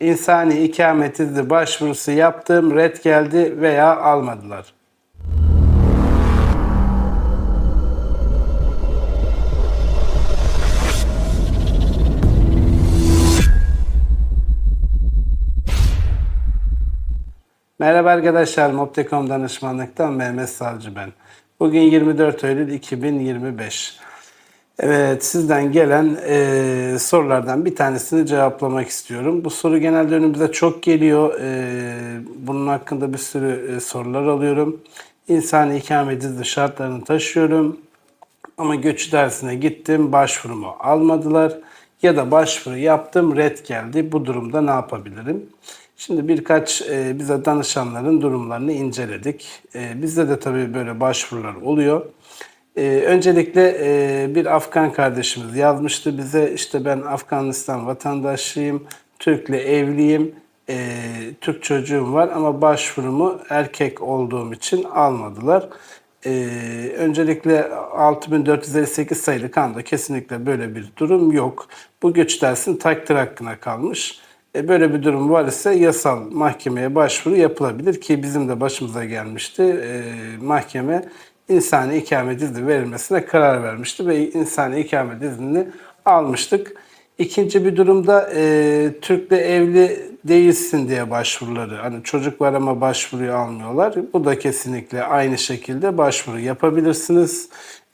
İnsani ikamet izni başvurusu yaptım, red geldi veya almadılar. Merhaba arkadaşlar, Moptekom danışmanlıktan Mehmet Savcı ben. Bugün 24 Eylül 2025. Evet, sizden gelen e, sorulardan bir tanesini cevaplamak istiyorum. Bu soru genelde önümüze çok geliyor. E, bunun hakkında bir sürü e, sorular alıyorum. İnsani ikamet izni şartlarını taşıyorum. Ama göç dersine gittim, başvurumu almadılar. Ya da başvuru yaptım, red geldi. Bu durumda ne yapabilirim? Şimdi birkaç e, bize danışanların durumlarını inceledik. E, bizde de tabii böyle başvurular oluyor. E, öncelikle e, bir Afgan kardeşimiz yazmıştı bize. İşte ben Afganistan vatandaşıyım, Türk'le evliyim, e, Türk çocuğum var ama başvurumu erkek olduğum için almadılar. Ee, öncelikle 6458 sayılı kanunda kesinlikle böyle bir durum yok. Bu göç dersinin takdir hakkına kalmış. E, böyle bir durum var ise yasal mahkemeye başvuru yapılabilir ki bizim de başımıza gelmişti. E, mahkeme insani ikamet izni verilmesine karar vermişti ve insani ikamet iznini almıştık. İkinci bir durumda e, Türk'le evli değilsin diye başvuruları. Hani çocuk var ama başvuruyu almıyorlar. Bu da kesinlikle aynı şekilde başvuru yapabilirsiniz.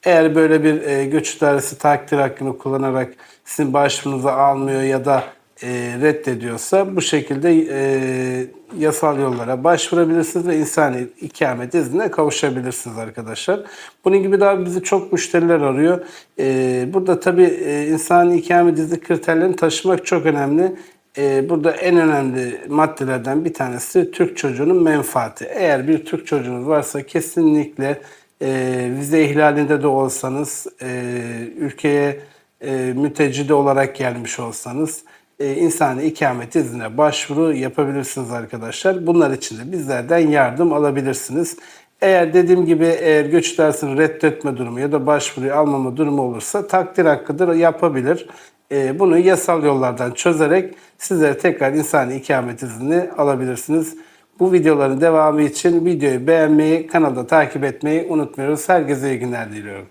Eğer böyle bir e, göç idaresi takdir hakkını kullanarak sizin başvurunuzu almıyor ya da e, reddediyorsa bu şekilde e, yasal yollara başvurabilirsiniz ve insani ikamet iznine kavuşabilirsiniz arkadaşlar. Bunun gibi daha bizi çok müşteriler arıyor. E, burada tabii e, insani ikamet izni kriterlerini taşımak çok önemli. E, burada en önemli maddelerden bir tanesi Türk çocuğunun menfaati. Eğer bir Türk çocuğunuz varsa kesinlikle e, vize ihlalinde de olsanız, e, ülkeye e, mülteci olarak gelmiş olsanız e, insani ikamet iznine başvuru yapabilirsiniz arkadaşlar. Bunlar için de bizlerden yardım alabilirsiniz. Eğer dediğim gibi eğer göç dersini reddetme durumu ya da başvuruyu almama durumu olursa takdir hakkıdır yapabilir. E, bunu yasal yollardan çözerek sizlere tekrar insani ikamet izni alabilirsiniz. Bu videoların devamı için videoyu beğenmeyi, kanalda takip etmeyi unutmuyoruz. Herkese iyi günler diliyorum.